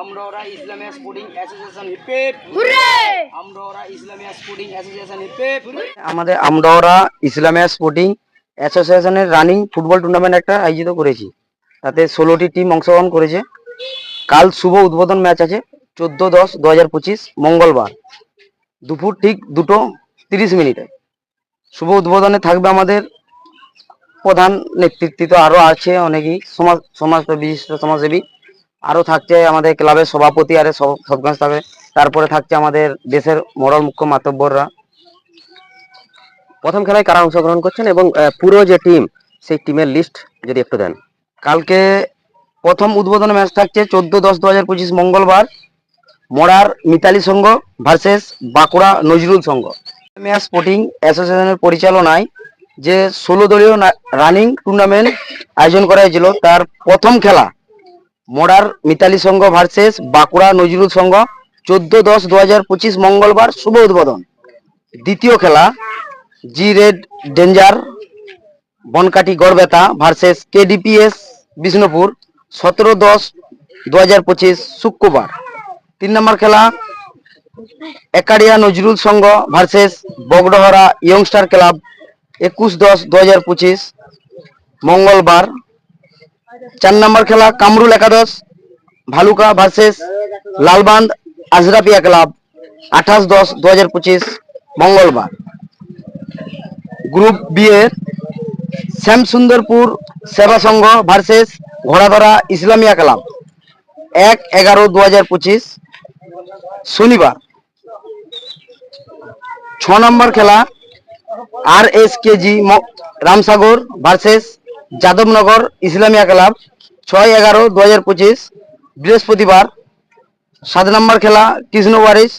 Amrora Islamia sporting association হিপেপ Amrora Islamia sporting association হিপেপ আমাদের আমরোরা ইসলামিয়া স্পোর্টিং অ্যাসোসিয়েশনের রানিং ফুটবল টুর্নামেন্ট একটা আয়োজিত করেছি। তাতে ষোলোটি টিম অংশগ্রহণ করেছে। কাল শুভ উদ্বোধন ম্যাচ আছে চোদ্দ দশ দু হাজার পঁচিশ মঙ্গলবার। দুপুর ঠিক দুটো তিরিশ মিনিটে। শুভ উদ্বোধনে থাকবে আমাদের প্রধান নেতৃত্ব আরও আছে অনেকেই সমাজ সমাজ বিশিষ্ট সমাজসেবী। আরও থাকছে আমাদের ক্লাবের সভাপতি আরে সব সবগাছ থাকবে তারপরে থাকছে আমাদের দেশের মরল মুখ্য মাতব্বররা। প্রথম খেলায় কারা অংশগ্রহণ করছেন এবং পুরো যে টিম সেই টিমের লিস্ট যদি একটু দেন। কালকে প্রথম উদ্বোধনী ম্যাচ থাকছে চোদ্দ দশ দু হাজার পঁচিশ মঙ্গলবার, Morar Mitali Sangha versus Bankura Nazrul Sangha. Match sporting অ্যাসোসিয়েশনের পরিচালনায় যে ষোলো দলীয় রানিং টুর্নামেন্ট আয়োজন করা হয়েছিল, তার প্রথম খেলা মরার মিতালি সংঘ ভার্সেস বাঁকুড়া নজরুল সংঘ, চোদ্দ দশ দু হাজার পঁচিশ মঙ্গলবার শুভ উদ্বোধন। দ্বিতীয় খেলা, G red danger Banakati Garhbeta versus KDPS Bishnupur, সতেরো দশ দু হাজার পঁচিশ শুক্রবার। তিন নম্বর খেলা, একাডিয়া Nazrul Sangha versus Bagdahara youngster club, একুশ দশ দু হাজার পঁচিশ মঙ্গলবার চার নম্বর খেলা, কামরুল একাদশ, ভালুকা ভার্সেস লালবান্ধ আজরাপিয়া ক্লাব, আঠাশ দশ দু হাজার পঁচিশ, মঙ্গলবার। গ্রুপ বি এর শ্যামসুন্দরপুর সেবা সংঘ ভার্সেস ঘোড়াধরা ইসলামিয়া ক্লাব, এক এগারো দু হাজার পঁচিশ, শনিবার। ছ নম্বর খেলা, R S KG Ramsagar versus Jadavnagar Islamia club, ছয় এগারো দু হাজার পঁচিশ, বৃহস্পতিবার, সাত নম্বর খেলা, কৃষ্ণ ওয়ারিস,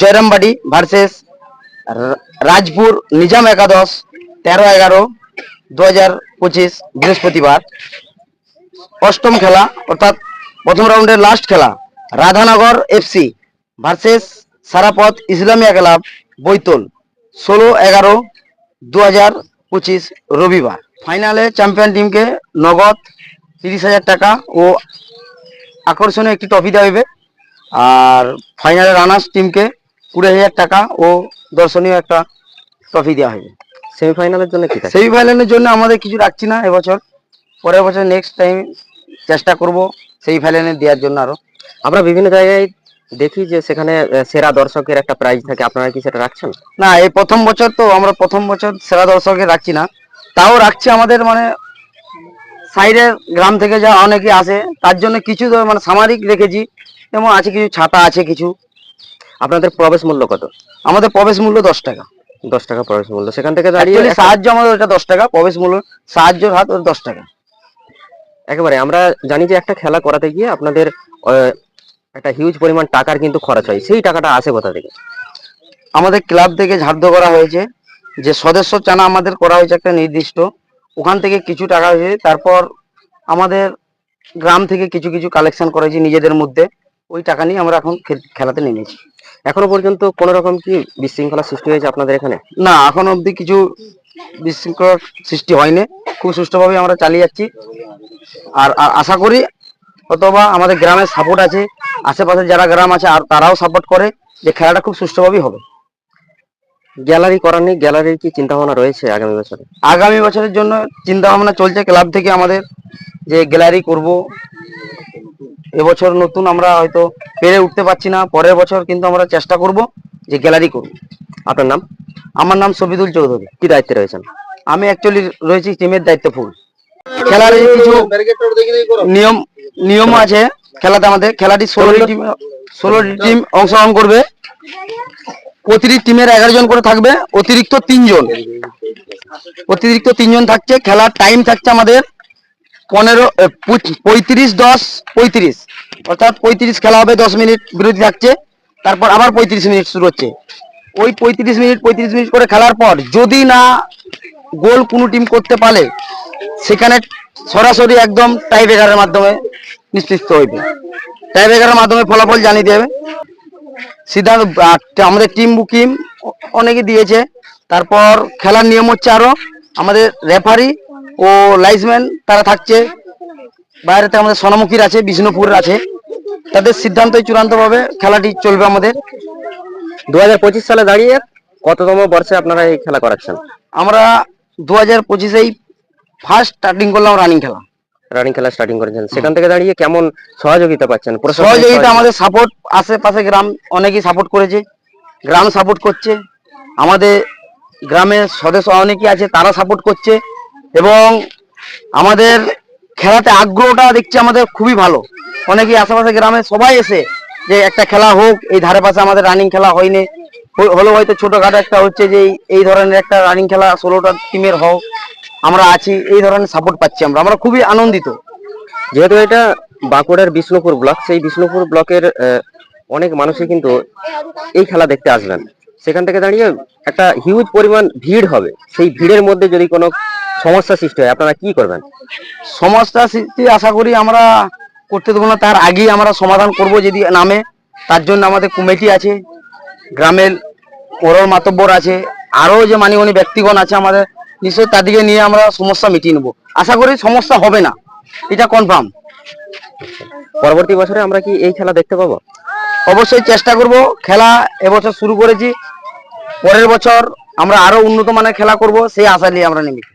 জয়রামবাড়ি ভার্সেস রাজপুর নিজাম একাদশ, তেরো এগারো দু হাজার পঁচিশ, বৃহস্পতিবার। অষ্টম খেলা, অর্থাৎ প্রথম রাউন্ডের লাস্ট খেলা, Radhanagar FC versus Sarapath Islamia club, Baital, ষোলো এগারো দু হাজার পঁচিশ রবিবার। ফাইনালে চ্যাম্পিয়ন টিমকে নগদ তিরিশ হাজার টাকা ও আকর্ষণীয় একটি ট্রফি দেওয়া হবে। আর ফাইনালে রানার্স টিমকে কুড়ি হাজার টাকা ও দর্শনীয় একটা ট্রফি দেওয়া হবে। সেমিফাইনালের জন্য কি সেমিফাইনালের জন্য আমাদের কিছু রাখছি না এবছর। পরের বছর নেক্সট টাইম চেষ্টা করব সেই ফাইনালে দেওয়ার জন্য আরও আমরা বিভিন্ন জায়গায় দেখি যে সেখানে সেরা দর্শকের একটা প্রাইজ থাকে। আপনারা কি সেটা রাখছেন? না এই প্রথম বছর তো আমরা প্রথম বছর সেরা দর্শকের রাখছি না। তাও রাখছি আমাদের মানে সাইডের গ্রাম থেকে যা অনেকে আসে তার জন্য কিছু তো মানে সামাজিক রেখেছি যেমন আছে কিছু ছাতা আছে কিছু। আপনাদের প্রবেশ মূল্য কত? আমাদের প্রবেশ মূল্য দশ টাকা। দশ টাকা প্রবেশ মূল্য। সেখান থেকে দাঁড়িয়ে সাহায্য আমাদের ওটা দশ টাকা প্রবেশ মূল্য সাহায্যের হাত ওটা দশ টাকা। একেবারে আমরা জানি যে একটা খেলা করাতে গিয়ে আপনাদের একটা হিউজ পরিমাণ টাকার কিন্তু খরচ হয়। সেই টাকাটা আসে কোথা থেকে? আমাদের ক্লাব থেকে ঝাড়দ করা হয়েছে। যে সদস্য চানা আমাদের করা হয়েছে একটা নির্দিষ্ট ওখান থেকে কিছু টাকা হয়েছে তারপর আমাদের গ্রাম থেকে কিছু কিছু কালেকশন করেছি নিজেদের মধ্যে ওই টাকা নিয়ে আমরা এখন খেলাতে নেমেছি। এখনও পর্যন্ত কোন রকম কি বিশৃঙ্খলা সৃষ্টি হয়েছে আপনাদের এখানে? না এখন অবধি কিছু বিশৃঙ্খলার সৃষ্টি হয়নি। খুব সুষ্ঠুভাবে আমরা চালিয়ে যাচ্ছি। আর আর আশা করি অথবা আমাদের গ্রামের সাপোর্ট আছে। আশেপাশে যারা গ্রাম আছে আর তারাও সাপোর্ট করে যে খেলাটা খুব সুষ্ঠুভাবেই হবে। গ্যালারি করার নেই গ্যালারির কি চিন্তা ভাবনা রয়েছে আগামী বছরে? আগামী বছরের জন্য চিন্তা ভাবনা চলছে ক্লাব থেকে আমাদের যে গ্যালারি করব এবছর নতুন আমরা হয়তো পেরে উঠতে পারছি না পরের বছর কিন্তু আমরা চেষ্টা করব যে গ্যালারি করব। আপনার নাম? আমার নাম সবিদুল চৌধুরী। কি দায়িত্বে রয়েছেন? আমি অ্যাকচুয়ালি রয়েছি টিমের দায়িত্ব ফুল খেলার কিছু নিয়ম নিয়ম আছে খেলাতে আমাদের। খেলাটি ষোলোটি টিম ষোলোটি টিম অংশগ্রহণ করবে। প্রতিটি টিমের এগারো জন করে থাকবে, অতিরিক্ত তিনজন। অতিরিক্ত তিনজন থাকছে, খেলার টাইম থাকছে আমাদের পনেরো পঁয়ত্রিশ, দশ, পঁয়ত্রিশ। অর্থাৎ পঁয়ত্রিশ খেলা হবে, দশ মিনিট বিরতি থাকছে, তারপর আবার পঁয়ত্রিশ মিনিট শুরু হচ্ছে। ওই পঁয়ত্রিশ মিনিট পঁয়ত্রিশ মিনিট করে খেলার পর যদি না গোল কোনো টিম করতে পারে, সেখানে সরাসরি একদম টাই ব্রেকারের মাধ্যমে নিশ্চিত হইবে। টাই ব্রেকারের মাধ্যমে ফলাফল জানিয়ে দেবে। সিদ্ধান্ত আমাদের টিম বুকিং অনেকে দিয়েছে। তারপর খেলার নিয়ম হচ্ছে আরও আমাদের রেফারি ও লাইসম্যান তারা থাকছে। বাইরে থেকে আমাদের সোনামুখীর আছে বিষ্ণুপুরের আছে। তাদের সিদ্ধান্তই চূড়ান্তভাবে খেলাটি চলবে আমাদের। দু হাজার পঁচিশ সালে দাঁড়িয়ে কততম বর্ষে আপনারা এই খেলা করাচ্ছেন? আমরা দু হাজার পঁচিশেই ফার্স্ট স্টার্টিং করলাম রানিং খেলা। রানিং খেলা স্টার্টিং করেছেন। সেখান থেকে দাঁড়িয়ে কেমন সহযোগিতা পাচ্ছেন? সহযোগিতা আমাদের সাপোর্ট আশেপাশে গ্রাম অনেকেই সাপোর্ট করেছে। গ্রাম সাপোর্ট করছে। আমাদের গ্রামের সদস্য অনেকেই আছে তারা সাপোর্ট করছে। এবং আমাদের খেলাতে আগ্রহটা দেখছি আমাদের খুবই ভালো। অনেকেই আশেপাশে গ্রামে সবাই এসে যে একটা খেলা হোক এই ধারে পাশে আমাদের রানিং খেলা হয়নি। হ- হলেও হয়তো ছোটখাটো একটা হচ্ছে যে এই- এই ধরনের একটা রানিং খেলা ষোলোটা টিমের হোক। আমরা আছি এই ধরনের সাপোর্ট পাচ্ছি আমরা। আমরা খুবই আনন্দিত। যেহেতু এটা বাঁকুড়ার বিষ্ণুপুর ব্লক সেই বিষ্ণুপুর ব্লকের অনেক মানুষই কিন্তু এই খেলা দেখতে আসবেন। সেখান থেকে দাঁড়িয়ে একটা হিউজ পরিমাণ ভিড় হবে। সেই ভিড়ের মধ্যে যদি কোনো সমস্যা সৃষ্টি হয় আপনারা কি করবেন? সমস্যা সৃষ্টি আশা করি আমরা করতে দেবো না। তার আগেই আমরা সমাধান করব যদি নামে। তার জন্য আমাদের কমিটি আছে গ্রামের ওরল মাতব্বর আছে আরও যে মানিগণী ব্যক্তিগণ আছে আমাদের নিশ্চয়ই তাদেরকে নিয়ে আমরা সমস্যা মিটিয়ে নেব। আশা করি সমস্যা হবে না। এটা কনফার্ম পরবর্তী বছরে আমরা কি এই খেলা দেখতে পাবো? অবশ্যই চেষ্টা করব। খেলা এবছর শুরু করেছি। পরের বছর আমরা আরও উন্নত মানের খেলা করব সেই আশা নিয়ে আমরা নেমেছি